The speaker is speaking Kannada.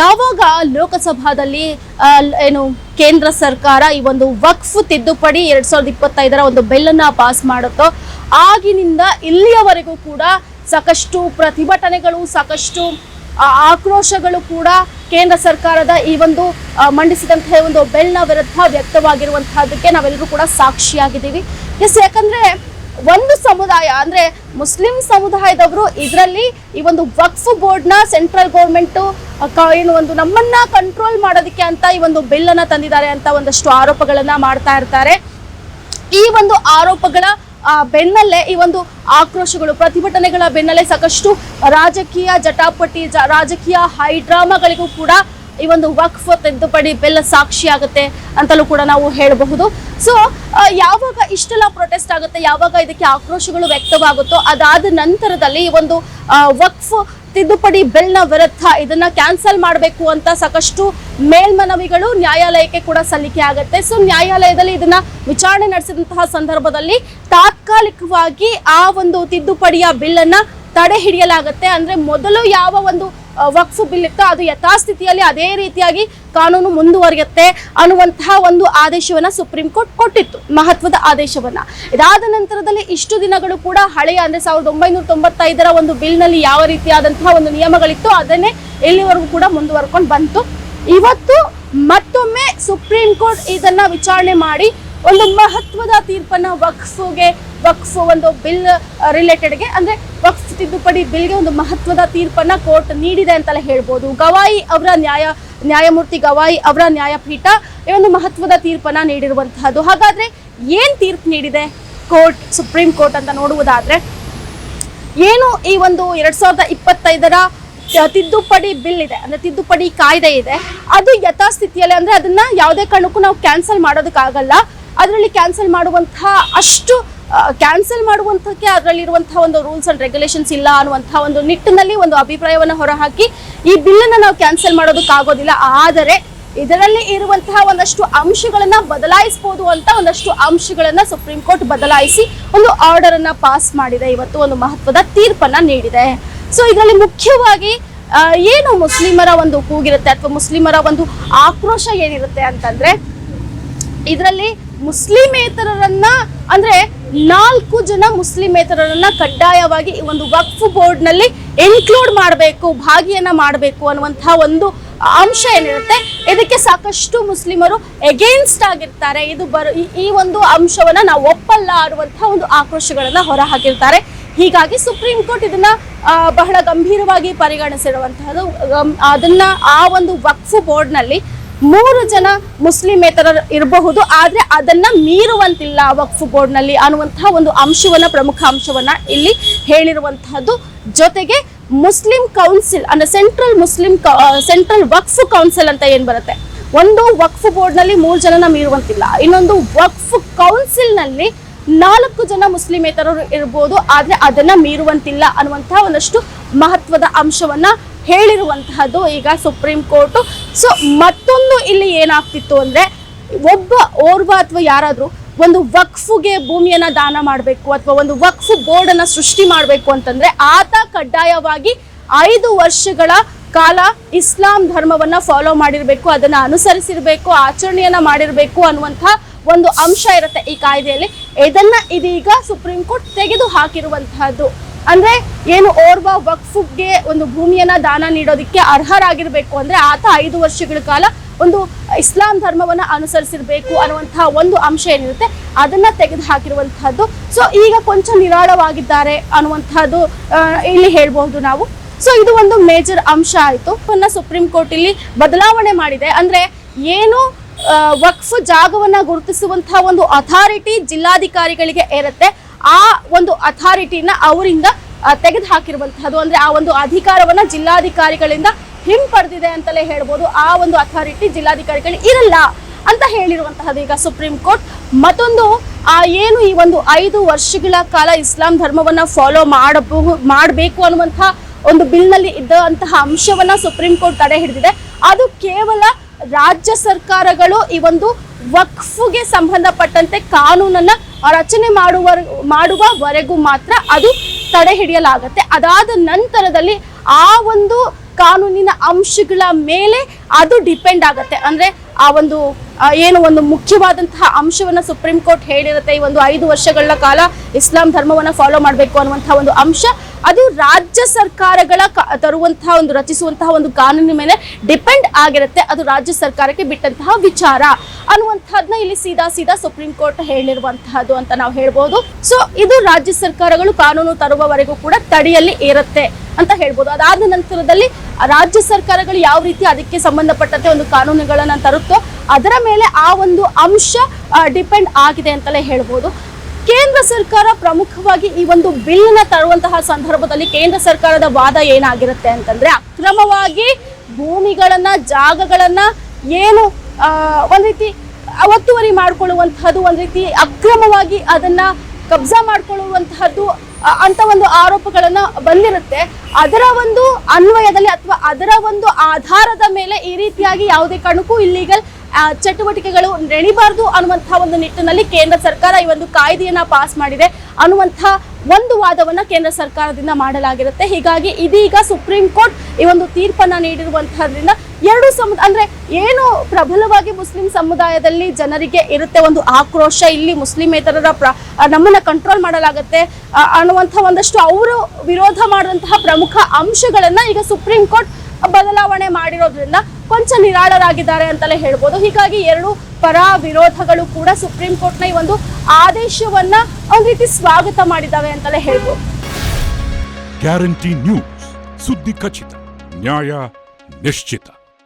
ಯಾವಾಗ ಲೋಕಸಭಾದಲ್ಲಿ ಏನು, ಕೇಂದ್ರ ಸರ್ಕಾರ ಈ ಒಂದು ವಕ್ಫ್ ತಿದ್ದುಪಡಿ ಎರಡ್ ಸಾವಿರದ ಇಪ್ಪತ್ತೈದರ ಒಂದು ಬೆಲ್ಲನ್ನು ಪಾಸ್ ಮಾಡುತ್ತೋ, ಆಗಿನಿಂದ ಇಲ್ಲಿಯವರೆಗೂ ಕೂಡ ಸಾಕಷ್ಟು ಪ್ರತಿಭಟನೆಗಳು, ಸಾಕಷ್ಟು ಆಕ್ರೋಶಗಳು ಕೂಡ ಕೇಂದ್ರ ಸರ್ಕಾರದ ಈ ಒಂದು ಮಂಡಿಸಿದಂತಹ ಒಂದು ಬೆಲ್ನ ವಿರುದ್ಧ ವ್ಯಕ್ತವಾಗಿರುವಂತಹದಕ್ಕೆ ನಾವೆಲ್ಲರೂ ಕೂಡ ಸಾಕ್ಷಿಯಾಗಿದ್ದೀವಿ. ಎಸ್ ಯಾಕಂದ್ರೆ ಒಂದು ಸಮುದಾಯ, ಅಂದ್ರೆ ಮುಸ್ಲಿಂ ಸಮುದಾಯದವರು ಇದರಲ್ಲಿ ಈ ಒಂದು ವಕ್ಫ್ ಬೋರ್ಡ್ನ ಸೆಂಟ್ರಲ್ ಗೌರ್ಮೆಂಟ್ ಏನು ಒಂದು ನಮ್ಮನ್ನ ಕಂಟ್ರೋಲ್ ಮಾಡೋದಕ್ಕೆ ಅಂತ ಈ ಒಂದು ಬಿಲ್ ಅನ್ನ ತಂದಿದ್ದಾರೆ ಅಂತ ಒಂದಷ್ಟು ಆರೋಪಗಳನ್ನ ಮಾಡ್ತಾ ಇರ್ತಾರೆ. ಈ ಒಂದು ಆರೋಪಗಳ ಬೆನ್ನಲ್ಲೇ ಈ ಒಂದು ಆಕ್ರೋಶಗಳು, ಪ್ರತಿಭಟನೆಗಳ ಬೆನ್ನಲ್ಲೇ ಸಾಕಷ್ಟು ರಾಜಕೀಯ ಜಟಾಪಟಿ ರಾಜಕೀಯ ಹೈಡ್ರಾಮಾಗಳಿಗೂ ಕೂಡ ಈ ಒಂದು ವಕ್ಫ್ ತಿದ್ದುಪಡಿ ಬೆಲ್ಲ ಸಾಕ್ಷಿ ಆಗುತ್ತೆ ಅಂತಲೂ ಕೂಡ ನಾವು ಹೇಳಬಹುದು. ಸೊ ಯಾವಾಗ ಇಷ್ಟೆಲ್ಲ ಪ್ರೊಟೆಸ್ಟ್ ಆಗುತ್ತೆ, ಯಾವಾಗ ಇದಕ್ಕೆ ಆಕ್ರೋಶಗಳು ವ್ಯಕ್ತವಾಗುತ್ತೋ ಅದಾದ ನಂತರದಲ್ಲಿ ಈ ಒಂದು ವಕ್ಫ್ ತಿದ್ದುಪಡಿ ಬಿಲ್ನ ವಿರುದ್ಧ ಇದನ್ನ ಕ್ಯಾನ್ಸಲ್ ಮಾಡಬೇಕು ಅಂತ ಸಾಕಷ್ಟು ಮೇಲ್ಮನವಿಗಳು ನ್ಯಾಯಾಲಯಕ್ಕೆ ಕೂಡ ಸಲ್ಲಿಕೆ ಆಗುತ್ತೆ. ಸೊ ನ್ಯಾಯಾಲಯದಲ್ಲಿ ಇದನ್ನ ವಿಚಾರಣೆ ನಡೆಸಿದಂತಹ ಸಂದರ್ಭದಲ್ಲಿ ತಾತ್ಕಾಲಿಕವಾಗಿ ಆ ಒಂದು ತಿದ್ದುಪಡಿಯ ಬಿಲ್ ಅನ್ನ ತಡೆ ಹಿಡಿಯಲಾಗುತ್ತೆ. ಅಂದ್ರೆ ಮೊದಲು ಯಾವ ಒಂದು ವಕ್ಫ್ ಬಿಲ್ ಇತ್ತು ಅದು ಯಥಾಸ್ಥಿತಿಯಲ್ಲಿ ಅದೇ ರೀತಿಯಾಗಿ ಕಾನೂನು ಮುಂದುವರಿಯುತ್ತೆ ಅನ್ನುವಂತಹ ಒಂದು ಆದೇಶವನ್ನ ಸುಪ್ರೀಂ ಕೋರ್ಟ್ ಕೊಟ್ಟಿತ್ತು, ಮಹತ್ವದ ಆದೇಶವನ್ನ. ಇದಾದ ನಂತರದಲ್ಲಿ ಇಷ್ಟು ದಿನಗಳು ಕೂಡ ಹಳೆಯ ಅಂದ್ರೆ ಸಾವಿರದ ಒಂಬೈನೂರ ತೊಂಬತ್ತೈದರ ಒಂದು ಬಿಲ್ನಲ್ಲಿ ಯಾವ ರೀತಿಯಾದಂತಹ ಒಂದು ನಿಯಮಗಳಿತ್ತು ಅದನ್ನೇ ಇಲ್ಲಿವರೆಗೂ ಕೂಡ ಮುಂದುವರ್ಕೊಂಡು ಬಂತು. ಇವತ್ತು ಮತ್ತೊಮ್ಮೆ ಸುಪ್ರೀಂ ಕೋರ್ಟ್ ಇದನ್ನ ವಿಚಾರಣೆ ಮಾಡಿ ಒಂದು ಮಹತ್ವದ ತೀರ್ಪನ್ನ ವಕ್ಫ್ಗೆ ವಕ್ಫ್ ಒಂದು ಬಿಲ್ ರಿಲೇಟೆಡ್ಗೆ ಅಂದ್ರೆ ವಕ್ಫ್ ತಿದ್ದುಪಡಿ ಬಿಲ್ಗೆ ಒಂದು ಮಹತ್ವದ ತೀರ್ಪನ್ನ ಕೋರ್ಟ್ ನೀಡಿದೆ ಅಂತಲೇ ಹೇಳ್ಬೋದು. ಗವಾಯಿ ಅವರ ನ್ಯಾಯ, ನ್ಯಾಯಮೂರ್ತಿ ಗವಾಯಿ ಅವರ ನ್ಯಾಯಪೀಠ ಈ ಒಂದು ಮಹತ್ವದ ತೀರ್ಪನ್ನ ನೀಡಿರುವಂತಹದ್ದು. ಹಾಗಾದ್ರೆ ಏನು ತೀರ್ಪು ನೀಡಿದೆ ಕೋರ್ಟ್, ಸುಪ್ರೀಂ ಕೋರ್ಟ್ ಅಂತ ನೋಡುವುದಾದರೆ, ಏನು ಈ ಒಂದು ಎರಡು ಸಾವಿರದ ಇಪ್ಪತ್ತೈದರ ತಿದ್ದುಪಡಿ ಬಿಲ್ ಇದೆ, ಅಂದ್ರೆ ತಿದ್ದುಪಡಿ ಕಾಯ್ದೆ ಇದೆ, ಅದು ಯಥಾಸ್ಥಿತಿಯಲ್ಲಿ ಅಂದ್ರೆ ಅದನ್ನ ಯಾವುದೇ ಕಾರಣಕ್ಕೂ ನಾವು ಕ್ಯಾನ್ಸಲ್ ಮಾಡೋದಕ್ಕಾಗಲ್ಲ. ಅದರಲ್ಲಿ ಕ್ಯಾನ್ಸಲ್ ಮಾಡುವಂತಹ ಅಷ್ಟು ಕ್ಯಾನ್ಸಲ್ ಮಾಡುವಂಥಕ್ಕೆ ಅದರಲ್ಲಿರುವಂತಹ ಒಂದು ರೂಲ್ಸ್ ಅಂಡ್ ರೆಗ್ಯುಲೇಷನ್ಸ್ ಇಲ್ಲ ಅನ್ನುವಂಥ ಒಂದು ನಿಟ್ಟಿನಲ್ಲಿ ಒಂದು ಅಭಿಪ್ರಾಯವನ್ನು ಹೊರಹಾಕಿ ಈ ಬಿಲ್ಲನ್ನು ನಾವು ಕ್ಯಾನ್ಸಲ್ ಮಾಡೋದಕ್ಕಾಗೋದಿಲ್ಲ ಆದರೆ ಇದರಲ್ಲಿ ಇರುವಂತಹ ಒಂದಷ್ಟು ಅಂಶಗಳನ್ನ ಬದಲಾಯಿಸಬಹುದು ಅಂತ ಒಂದಷ್ಟು ಅಂಶಗಳನ್ನ ಸುಪ್ರೀಂ ಕೋರ್ಟ್ ಬದಲಾಯಿಸಿ ಒಂದು ಆರ್ಡರ್ ಅನ್ನ ಪಾಸ್ ಮಾಡಿದೆ. ಇವತ್ತು ಒಂದು ಮಹತ್ವದ ತೀರ್ಪನ್ನ ನೀಡಿದೆ. ಸೊ ಇದರಲ್ಲಿ ಮುಖ್ಯವಾಗಿ ಏನು ಮುಸ್ಲಿಮರ ಒಂದು ಕೂಗಿರುತ್ತೆ ಅಥವಾ ಮುಸ್ಲಿಮರ ಒಂದು ಆಕ್ರೋಶ ಏನಿರುತ್ತೆ ಅಂತಂದ್ರೆ, ಇದರಲ್ಲಿ ಮುಸ್ಲಿಮೇತರರನ್ನ ಅಂದ್ರೆ ನಾಲ್ಕು ಜನ ಮುಸ್ಲಿಮೇತರರನ್ನ ಕಡ್ಡಾಯವಾಗಿ ಈ ಒಂದು ವಕ್ಫ್ ಬೋರ್ಡ್ನಲ್ಲಿ ಇನ್ಕ್ಲೂಡ್ ಮಾಡಬೇಕು, ಭಾಗಿಯನ್ನ ಮಾಡಬೇಕು ಅನ್ನುವಂತಹ ಒಂದು ಅಂಶ ಏನಿರುತ್ತೆ, ಇದಕ್ಕೆ ಸಾಕಷ್ಟು ಮುಸ್ಲಿಮರು ಎಗೇನ್ಸ್ಟ್ ಆಗಿರ್ತಾರೆ. ಇದು ಬರ ಈ- ಒಂದು ಅಂಶವನ್ನ ನಾವು ಒಪ್ಪಲ್ಲ ಅನ್ನುವಂತಹ ಒಂದು ಆಕ್ರೋಶಗಳನ್ನ ಹೊರ ಹಾಕಿರ್ತಾರೆ ಹೀಗಾಗಿ ಸುಪ್ರೀಂ ಕೋರ್ಟ್ ಇದನ್ನ ಬಹಳ ಗಂಭೀರವಾಗಿ ಪರಿಗಣಿಸಿರುವಂತಹದ್ದು ಅದನ್ನ ಆ ಒಂದು ವಕ್ಫ್ ಬೋರ್ಡ್ನಲ್ಲಿ ಮೂರು ಜನ ಮುಸ್ಲಿಮೇತರ ಇರಬಹುದು, ಆದ್ರೆ ಅದನ್ನ ಮೀರುವಂತಿಲ್ಲ ವಕ್ಫ್ ಬೋರ್ಡ್ನಲ್ಲಿ ಅನ್ನುವಂತಹ ಒಂದು ಅಂಶವನ್ನ, ಪ್ರಮುಖ ಅಂಶವನ್ನ ಇಲ್ಲಿ ಹೇಳಿರುವಂತಹದ್ದು. ಜೊತೆಗೆ ಮುಸ್ಲಿಂ ಕೌನ್ಸಿಲ್ ಅಂದ್ರೆ central Muslim central Waqf council ಅಂತ ಏನ್ ಬರುತ್ತೆ? ಒಂದು ವಕ್ಫ್ ಬೋರ್ಡ್ನಲ್ಲಿ ಮೂರು ಜನನ ಮೀರುವಂತಿಲ್ಲ. ಇನ್ನೊಂದು ವಕ್ಫ್ ಕೌನ್ಸಿಲ್ನಲ್ಲಿ ನಾಲ್ಕು ಜನ ಮುಸ್ಲಿಮೇತರರು ಇರ್ಬೋದು ಆದ್ರೆ ಅದನ್ನ ಮೀರುವಂತಿಲ್ಲ ಅನ್ನುವಂತಹ ಒಂದಷ್ಟು ಮಹತ್ವದ ಅಂಶವನ್ನ ಹೇಳಿರುವಂತಹದ್ದು ಈಗ ಸುಪ್ರೀಂ ಕೋರ್ಟ್. ಸೊ ಮತ್ತೊಂದು ಇಲ್ಲಿ ಏನಾಗ್ತಿತ್ತು ಅಂದ್ರೆ, ಒಬ್ಬ ಓರ್ವ ಅಥವಾ ಯಾರಾದರೂ ಒಂದು ವಕ್ಫುಗೆ ಭೂಮಿಯನ್ನ ದಾನ ಮಾಡಬೇಕು ಅಥವಾ ಒಂದು ವಕ್ಫ್ ಬೋರ್ಡನ್ನು ಸೃಷ್ಟಿ ಮಾಡಬೇಕು ಅಂತಂದ್ರೆ, ಆತ ಕಡ್ಡಾಯವಾಗಿ ಐದು ವರ್ಷಗಳ ಕಾಲ ಇಸ್ಲಾಂ ಧರ್ಮವನ್ನ ಫಾಲೋ ಮಾಡಿರಬೇಕು, ಅದನ್ನ ಅನುಸರಿಸಿರಬೇಕು, ಆಚರಣೆಯನ್ನ ಮಾಡಿರಬೇಕು ಅನ್ನುವಂಥ ಒಂದು ಅಂಶ ಇರುತ್ತೆ ಈ ಕಾಯ್ದೆಯಲ್ಲಿ. ಇದನ್ನ ಇದೀಗ ಸುಪ್ರೀಂ ಕೋರ್ಟ್ ತೆಗೆದು ಹಾಕಿರುವಂತಹದ್ದು ಅಂದ್ರೆ ಏನು ಓರ್ವ ವಕ್ಫ್ಗೆ ಒಂದು ಭೂಮಿಯನ್ನ ದಾನ ನೀಡೋದಕ್ಕೆ ಅರ್ಹರಾಗಿರ್ಬೇಕು ಅಂದ್ರೆ ಆತ ಐದು ವರ್ಷಗಳ ಕಾಲ ಒಂದು ಇಸ್ಲಾಂ ಧರ್ಮವನ್ನ ಅನುಸರಿಸಿರ್ಬೇಕು ಅನ್ನುವಂತಹ ಒಂದು ಅಂಶ ಏನಿರುತ್ತೆ, ಅದನ್ನ ತೆಗೆದು ಹಾಕಿರುವಂತಹದ್ದು ಸೊ ಈಗ ಕೊಂಚ ನಿರಾಳವಾಗಿದ್ದಾರೆ ಅನ್ನುವಂತಹದ್ದು ಇಲ್ಲಿ ಹೇಳ್ಬಹುದು ನಾವು. ಸೊ ಇದು ಒಂದು ಮೇಜರ್ ಅಂಶ ಆಯಿತು. ಸುಪ್ರೀಂ ಕೋರ್ಟ್ ಇಲ್ಲಿ ಬದಲಾವಣೆ ಮಾಡಿದೆ. ಅಂದ್ರೆ ಏನು ವಕ್ಫ್ ಜಾಗವನ್ನ ಗುರುತಿಸುವಂತಹ ಒಂದು ಅಥಾರಿಟಿ ಜಿಲ್ಲಾಧಿಕಾರಿಗಳಿಗೆ ಇರುತ್ತೆ ಆ ಒಂದು ಅಥಾರಿಟಿನ ಅವರಿಂದ ತೆಗೆದು ಹಾಕಿರುವಂತಹದ್ದು ಅಂದ್ರೆ ಆ ಒಂದು ಅಧಿಕಾರವನ್ನ ಜಿಲ್ಲಾಧಿಕಾರಿಗಳಿಂದ ಹಿಂಪಡೆದಿದೆ ಅಂತಲೇ ಹೇಳ್ಬೋದು. ಆ ಒಂದು ಅಥಾರಿಟಿ ಜಿಲ್ಲಾಧಿಕಾರಿಗಳು ಇರಲ್ಲ ಅಂತ ಹೇಳಿರುವಂತಹದ್ದು. ಈಗ ಸುಪ್ರೀಂ ಕೋರ್ಟ್ ಮತ್ತೊಂದು, ಆ, ಏನು ಈ ಒಂದು ಐದು ವರ್ಷಗಳ ಕಾಲ ಇಸ್ಲಾಂ ಧರ್ಮವನ್ನ ಫಾಲೋ ಮಾಡಬಹುದು ಮಾಡಬೇಕು ಅನ್ನುವಂತಹ ಒಂದು ಬಿಲ್ನಲ್ಲಿ ಇದ್ದಂತಹ ಅಂಶವನ್ನ ಸುಪ್ರೀಂ ಕೋರ್ಟ್ ತಡೆ ಹಿಡಿದಿದೆ. ಅದು ಕೇವಲ ರಾಜ್ಯ ಸರ್ಕಾರಗಳು ಈ ಒಂದು ವಕ್ಫ್ಗೆ ಸಂಬಂಧಪಟ್ಟಂತೆ ಕಾನೂನನ್ನ ರಚನೆ ಮಾಡುವ ಮಾಡುವವರೆಗೂ ಮಾತ್ರ ಅದು ತಡೆ ಹಿಡಿಯಲಾಗತ್ತೆ. ಅದಾದ ನಂತರದಲ್ಲಿ ಆ ಒಂದು ಕಾನೂನಿನ ಅಂಶಗಳ ಮೇಲೆ ಅದು ಡಿಪೆಂಡ್ ಆಗುತ್ತೆ. ಅಂದ್ರೆ ಆ ಒಂದು ಏನು ಒಂದು ಮುಖ್ಯವಾದಂತಹ ಅಂಶವನ್ನ ಸುಪ್ರೀಂ ಕೋರ್ಟ್ ಹೇಳಿರುತ್ತೆ, ಈ ಒಂದು ಐದು ವರ್ಷಗಳ ಕಾಲ ಇಸ್ಲಾಂ ಧರ್ಮವನ್ನ ಫಾಲೋ ಮಾಡಬೇಕು ಅನ್ನುವಂತಹ ಒಂದು ಅಂಶ, ಅದು ರಾಜ್ಯ ಸರ್ಕಾರಗಳ ತರುವಂತಹ ಒಂದು ರಚಿಸುವಂತಹ ಒಂದು ಕಾನೂನಿನ ಮೇಲೆ ಡಿಪೆಂಡ್ ಆಗಿರುತ್ತೆ. ಅದು ರಾಜ್ಯ ಸರ್ಕಾರಕ್ಕೆ ಬಿಟ್ಟಂತಹ ವಿಚಾರ. ಅನ್ನುವಂಥದ್ದನ್ನ ಇಲ್ಲಿ ಸೀದಾ ಸೀದಾ ಸುಪ್ರೀಂ ಕೋರ್ಟ್ ಹೇಳಿರುವಂತಹದ್ದು ಅಂತ ನಾವು ಹೇಳ್ಬೋದು. ಸೊ ಇದು ರಾಜ್ಯ ಸರ್ಕಾರಗಳು ಕಾನೂನು ತರುವವರೆಗೂ ಕೂಡ ತಡೆಯಲ್ಲಿ ಇರುತ್ತೆ ಅಂತ ಹೇಳ್ಬೋದು. ಅದಾದ ನಂತರದಲ್ಲಿ ರಾಜ್ಯ ಸರ್ಕಾರಗಳು ಯಾವ ರೀತಿ ಅದಕ್ಕೆ ಸಂಬಂಧಪಟ್ಟಂತೆ ಒಂದು ಕಾನೂನುಗಳನ್ನ ತರುತ್ತೋ ಅದರ ಮೇಲೆ ಆ ಒಂದು ಅಂಶ ಡಿಪೆಂಡ್ ಆಗಿದೆ ಅಂತಲೇ ಹೇಳ್ಬೋದು. ಕೇಂದ್ರ ಸರ್ಕಾರ ಪ್ರಮುಖವಾಗಿ ಈ ಒಂದು ಬಿಲ್ನ ತರುವಂತಹ ಸಂದರ್ಭದಲ್ಲಿ ಕೇಂದ್ರ ಸರ್ಕಾರದ ವಾದ ಏನಾಗಿರುತ್ತೆ ಅಂತಂದ್ರೆ ಅಕ್ರಮವಾಗಿ ಭೂಮಿಗಳನ್ನ, ಜಾಗಗಳನ್ನ ಏನು ಒಂದ್ ರೀತಿ ಒತ್ತುವರಿ ಮಾಡ್ಕೊಳ್ಳುವಂತಹದ್ದು, ಒಂದು ರೀತಿ ಅಕ್ರಮವಾಗಿ ಅದನ್ನ ಕಬ್ಜಾ ಮಾಡ್ಕೊಳ್ಳುವಂತಹದ್ದು ಅಂತ ಒಂದು ಆರೋಪಗಳನ್ನ ಬಂದಿರುತ್ತೆ. ಅದರ ಒಂದು ಅನ್ವಯದಲ್ಲಿ ಅಥವಾ ಅದರ ಒಂದು ಆಧಾರದ ಮೇಲೆ ಈ ರೀತಿಯಾಗಿ ಯಾವುದೇ ಕಾರಣಕ್ಕೂ ಇಲ್ಲಿಗಲ್ ಚಟುವಟಿಕೆಗಳು ನಡಿಬಾರ್ದು ಅನ್ನುವಂತಹ ಒಂದು ನಿಟ್ಟಿನಲ್ಲಿ ಕೇಂದ್ರ ಸರ್ಕಾರ ಈ ಒಂದು ಕಾಯ್ದೆಯನ್ನ ಪಾಸ್ ಮಾಡಿದೆ ಅನ್ನುವಂಥ ಒಂದು ವಾದವನ್ನ ಕೇಂದ್ರ ಸರ್ಕಾರದಿಂದ ಮಾಡಲಾಗಿರುತ್ತೆ. ಹೀಗಾಗಿ ಇದೀಗ ಸುಪ್ರೀಂ ಕೋರ್ಟ್ ಈ ಒಂದು ತೀರ್ಪನ್ನ ನೀಡಿರುವಂತಹದ್ರಿಂದ ಎರಡು ಸಮುದ, ಅಂದ್ರೆ ಏನು ಪ್ರಬಲವಾಗಿ ಮುಸ್ಲಿಂ ಸಮುದಾಯದಲ್ಲಿ ಜನರಿಗೆ ಇರುತ್ತೆ ಒಂದು ಆಕ್ರೋಶ, ಇಲ್ಲಿ ಮುಸ್ಲಿಮೇತರರ ಪ್ರ ನಮ್ಮನ್ನ ಕಂಟ್ರೋಲ್ ಮಾಡಲಾಗತ್ತೆ ಅನ್ನುವಂಥ ಒಂದಷ್ಟು ಅವರು ವಿರೋಧ ಮಾಡುವಂತಹ ಪ್ರಮುಖ ಅಂಶಗಳನ್ನ ಈಗ ಸುಪ್ರೀಂ ಕೋರ್ಟ್ ಬದಲಾವಣೆ ಮಾಡಿರೋದ್ರಿಂದ ಕೊಂಚ ನಿರಾಳರಾಗಿದ್ದಾರೆ ಅಂತಲೇ ಹೇಳ್ಬೋದು. ಹೀಗಾಗಿ ಎರಡು ಪರ ವಿರೋಧಗಳು ಕೂಡ ಸುಪ್ರೀಂ ಕೋರ್ಟ್ನ ಈ ಒಂದು ಆದೇಶವನ್ನ ಒಂದ್ ರೀತಿ ಸ್ವಾಗತ ಮಾಡಿದ್ದಾವೆ ಅಂತಲೇ ಹೇಳ್ಬೋದು. ಗ್ಯಾರಂಟಿ ನ್ಯೂಸ್, ಸುದ್ದಿ ಖಚಿತ, ನ್ಯಾಯ ನಿಶ್ಚಿತ.